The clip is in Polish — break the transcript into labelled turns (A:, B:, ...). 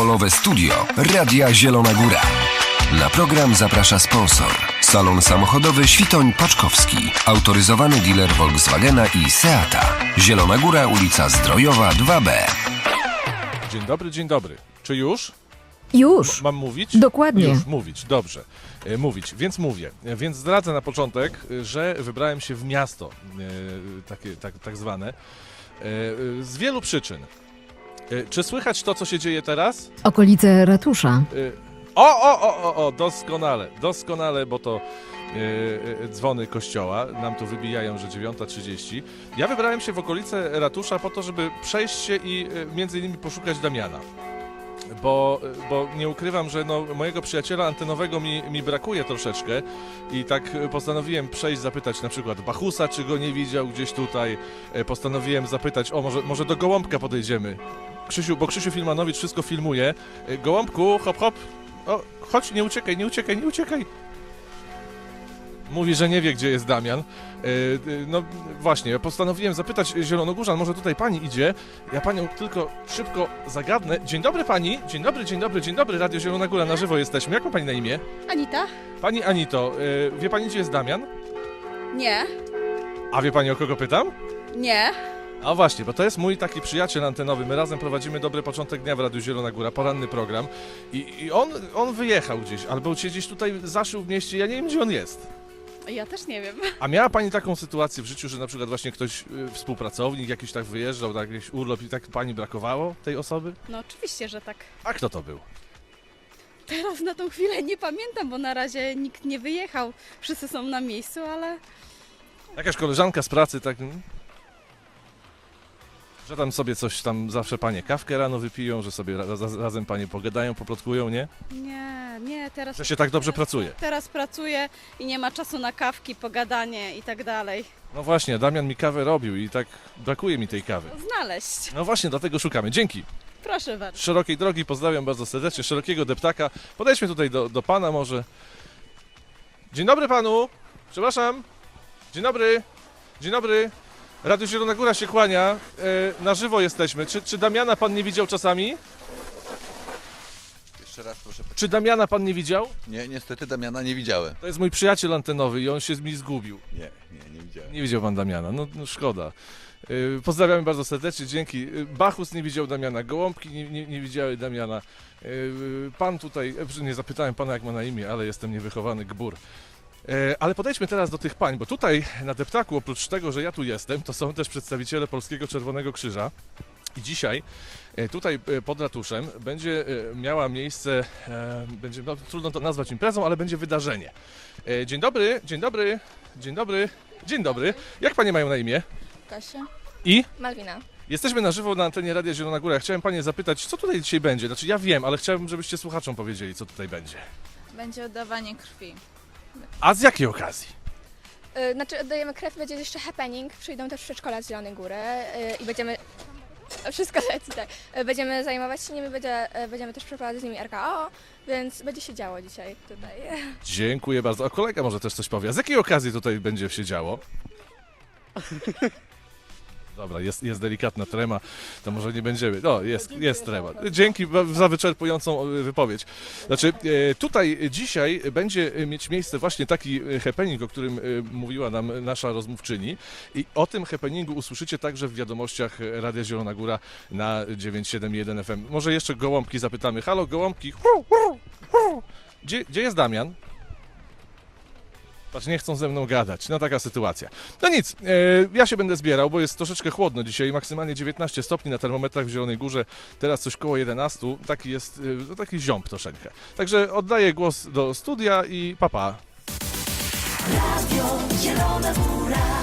A: Polowe Studio Radia Zielona Góra. Na program zaprasza sponsor. Salon samochodowy Świtoń Paczkowski. Autoryzowany dealer Volkswagena i Seata. Zielona Góra, ulica Zdrojowa 2B.
B: Dzień dobry, dzień dobry. Czy już?
C: Już.
B: Mam mówić?
C: Dokładnie.
B: Już, mówić, dobrze. E, Mówić, więc mówię. E, Więc zdradzę na początek, e, że wybrałem się w miasto, e, takie, tak, tak zwane, e, e, z wielu przyczyn. E, Czy słychać to, co się dzieje teraz?
C: Okolice ratusza.
B: E, O, o, o, o, o, doskonale, doskonale, bo to e, e, dzwony kościoła nam tu wybijają, że 9.30. Ja wybrałem się w okolice ratusza po to, żeby przejść się i e, między innymi poszukać Damiana. Bo, bo nie ukrywam, że no, mojego przyjaciela antenowego mi, mi brakuje troszeczkę i tak e, postanowiłem przejść, zapytać na przykład Bachusa, czy go nie widział gdzieś tutaj. E, Postanowiłem zapytać, o może, może do Gołąbka podejdziemy. Krzysiu, bo Krzysiu Filmanowicz wszystko filmuje. E, Gołąbku, hop, hop. O, chodź, nie uciekaj, nie uciekaj, nie uciekaj. Mówi, że nie wie, gdzie jest Damian. E, e, No właśnie, postanowiłem zapytać Zielonogórzan, może tutaj pani idzie. Ja panią tylko szybko zagadnę. Dzień dobry pani, dzień dobry, dzień dobry, dzień dobry, Radio Zielona Góra, na żywo jesteśmy. Jak ma pani na imię?
D: Anita?
B: Pani Anito, wie pani, gdzie jest Damian?
D: Nie,
B: A wie pani, o kogo pytam?
D: nie.
B: A właśnie, bo to jest mój taki przyjaciel antenowy. My razem prowadzimy Dobry Początek Dnia w Radiu Zielona Góra, poranny program. I, i on, on wyjechał gdzieś, albo się gdzieś tutaj zaszył w mieście, ja nie wiem, gdzie on jest.
D: Ja też nie wiem.
B: A miała pani taką sytuację w życiu, że na przykład właśnie ktoś, y, współpracownik jakiś tak wyjeżdżał, tak jakiś urlop i tak pani brakowało tej osoby?
D: No oczywiście, że tak.
B: A kto to był?
D: Teraz na tą chwilę nie pamiętam, bo na razie nikt nie wyjechał. Wszyscy są na miejscu, ale
B: Jakaś koleżanka z pracy, tak... mm, Że tam sobie coś tam zawsze panie kawkę rano wypiją, że sobie ra, ra, razem panie pogadają, poplotkują, nie?
D: nie, nie, teraz...
B: Że się tak dobrze pracuje.
D: Teraz pracuję i nie ma czasu na kawki, pogadanie i tak dalej.
B: No właśnie, Damian mi kawę robił i tak brakuje mi tej kawy.
D: Znaleźć.
B: No właśnie, dlatego szukamy. Dzięki.
D: Proszę bardzo.
B: Szerokiej drogi, pozdrawiam bardzo serdecznie, szerokiego deptaka. Podejdźmy tutaj do, do pana może. Dzień dobry panu. Przepraszam. Dzień dobry. Dzień dobry. Radio Zielona Góra się kłania. E, na żywo jesteśmy. Czy, czy Damiana pan nie widział czasami?
E: Jeszcze raz proszę.
B: Czy Damiana pan nie widział?
E: Nie, niestety Damiana nie widziałem.
B: To jest mój przyjaciel antenowy i on się mi zgubił.
E: Nie, nie, nie widziałem.
B: Nie widział pan Damiana, no, no szkoda. Yy, pozdrawiamy bardzo serdecznie, dzięki. Yy, Bachus nie widział Damiana, Gołąbki nie, nie, nie widziały Damiana. Yy, pan tutaj, e, nie zapytałem pana jak ma na imię, ale jestem niewychowany gbur. Yy, ale podejdźmy teraz do tych pań, bo tutaj na deptaku, oprócz tego, że ja tu jestem, to są też przedstawiciele Polskiego Czerwonego Krzyża. I dzisiaj e, tutaj e, pod ratuszem będzie e, miała miejsce, e, będzie, no, trudno to nazwać imprezą, ale będzie wydarzenie. E, Dzień dobry, dzień dobry, dzień dobry, dzień dobry. Jak panie mają na imię?
F: Kasia.
B: I?
F: Malwina.
B: Jesteśmy na żywo na antenie Radia Zielona Góra. Chciałem panie zapytać, co tutaj dzisiaj będzie? Znaczy ja wiem, ale chciałbym, żebyście słuchaczom powiedzieli, co tutaj będzie.
F: Będzie oddawanie krwi.
B: A z jakiej okazji?
F: Yy, znaczy oddajemy krew, będzie jeszcze happening. Przyjdą też przedszkola z Zielonej Góry yy, i będziemy... Wszystko leci, tak. Yy, Będziemy zajmować się nimi, będzie, będziemy też przeprowadzać z nimi RKO, więc będzie się działo dzisiaj tutaj.
B: Dziękuję bardzo. A kolega może też coś powie. A z jakiej okazji tutaj będzie się działo? Dobra, jest, jest delikatna trema, to może nie będziemy. No, jest, jest trema. Dzięki za wyczerpującą e, wypowiedź. Znaczy, e, tutaj dzisiaj będzie mieć miejsce właśnie taki e, happening, o którym e, mówiła nam nasza rozmówczyni. I o tym happeningu usłyszycie także w wiadomościach Radia Zielona Góra na 971 FM. Może jeszcze gołąbki zapytamy. Halo, gołąbki. Gdzie, gdzie jest Damian? Patrz, nie chcą ze mną gadać. No taka sytuacja. No nic, e, ja się będę zbierał, bo jest troszeczkę chłodno dzisiaj, maksymalnie 19 stopni na termometrach w Zielonej Górze, teraz coś koło 11, taki jest, e, no taki ziąb troszeczkę. Także oddaję głos do studia i papa.
G: Radio Zielona Góra.